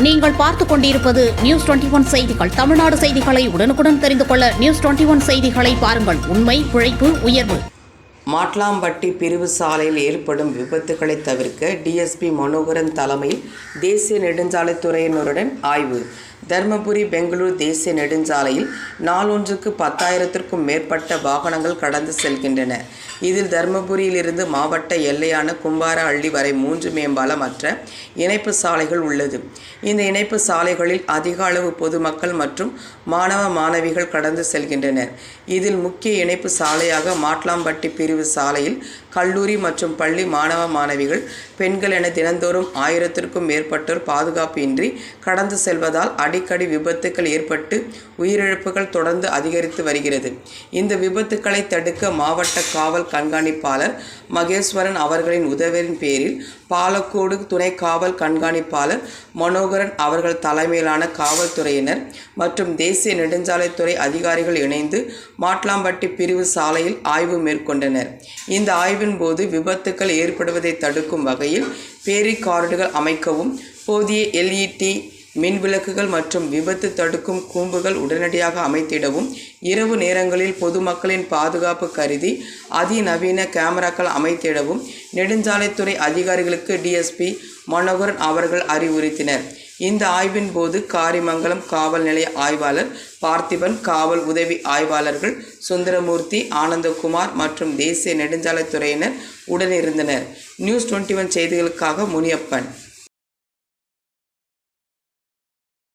நீங்கள் பார்த்துக் கொண்டிருப்பது நியூஸ் டுவெண்டி ஒன் செய்திகள். தமிழ்நாடு செய்திகளை உடனுக்குடன் தெரிந்து கொள்ள நியூஸ் டுவெண்டி ஒன் செய்திகளை பாருங்கள். உண்மை உழைப்பு உயர்வு. மாட்லாம்பட்டி பிரிவு சாலையில் ஏற்படும் விபத்துகளை தவிர்க்க டிஎஸ்பி மனோகரன் தலைமையில் தேசிய நெடுஞ்சாலைத்துறையினருடன் ஆய்வு. தர்மபுரி பெங்களூர் தேசிய நெடுஞ்சாலையில் நாளொன்றுக்கு பத்தாயிரத்திற்கும் மேற்பட்ட வாகனங்கள் கடந்து செல்கின்றன. இதில் தருமபுரியிலிருந்து மாவட்ட எல்லையான கும்பாரஹள்ளி வரை மூன்று மேம்பாலமற்ற இணைப்பு சாலைகள் உள்ளது. இந்த இணைப்பு சாலைகளில் அதிக அளவு பொதுமக்கள் மற்றும் மாணவ மாணவிகள் கடந்து செல்கின்றனர். இதில் முக்கிய இணைப்பு சாலையாக மாட்லாம்பட்டி பிரிவு சாலையில் கல்லூரி மற்றும் பள்ளி மாணவ மாணவிகள் பெண்கள் என தினந்தோறும் ஆயிரத்திற்கும் மேற்பட்டோர் பாதுகாப்பு இன்றி கடந்து செல்வதால் அடிக்கடி விபத்துக்கள் ஏற்பட்டு உயிரிழப்புகள் தொடர்ந்து அதிகரித்து வருகிறது. இந்த விபத்துக்களை தடுக்க மாவட்ட காவல் கண்காணிப்பாளர் மகேஸ்வரன் அவர்களின் உதவியின் பேரில் பாலக்கோடு துணை காவல் கண்காணிப்பாளர் மனோகரன் அவர்கள் தலைமையிலான காவல்துறையினர் மற்றும் தேசிய நெடுஞ்சாலைத்துறை அதிகாரிகள் இணைந்து மாட்லாம்பட்டி பிரிவு சாலையில் ஆய்வு மேற்கொண்டனர். இந்த ஆய்வின் போது விபத்துக்கள் ஏற்படுவதை தடுக்கும் வகையில் பேரிகார்டுகள் அமைக்கவும் போதிய எல்இடி மின் விளக்குகள் மற்றும் விபத்து தடுக்கும் கூம்புகள் உடனடியாக அமைத்திடவும் இரவு நேரங்களில் பொதுமக்களின் பாதுகாப்பு கருதி அதிநவீன கேமராக்கள் அமைத்திடவும் நெடுஞ்சாலைத்துறை அதிகாரிகளுக்கு டிஎஸ்பி மனோகரன் அவர்கள் அறிவுறுத்தினர். இந்த ஆய்வின் போது காரிமங்கலம் காவல் நிலைய ஆய்வாளர் பார்த்திபன் காவல் உதவி ஆய்வாளர்கள் சுந்தரமூர்த்தி ஆனந்தகுமார் மற்றும் தேசிய நெடுஞ்சாலைத்துறையினர் உடனிருந்தனர். நியூஸ் டுவெண்ட்டி ஒன் செய்திகளுக்காக முனியப்பன்.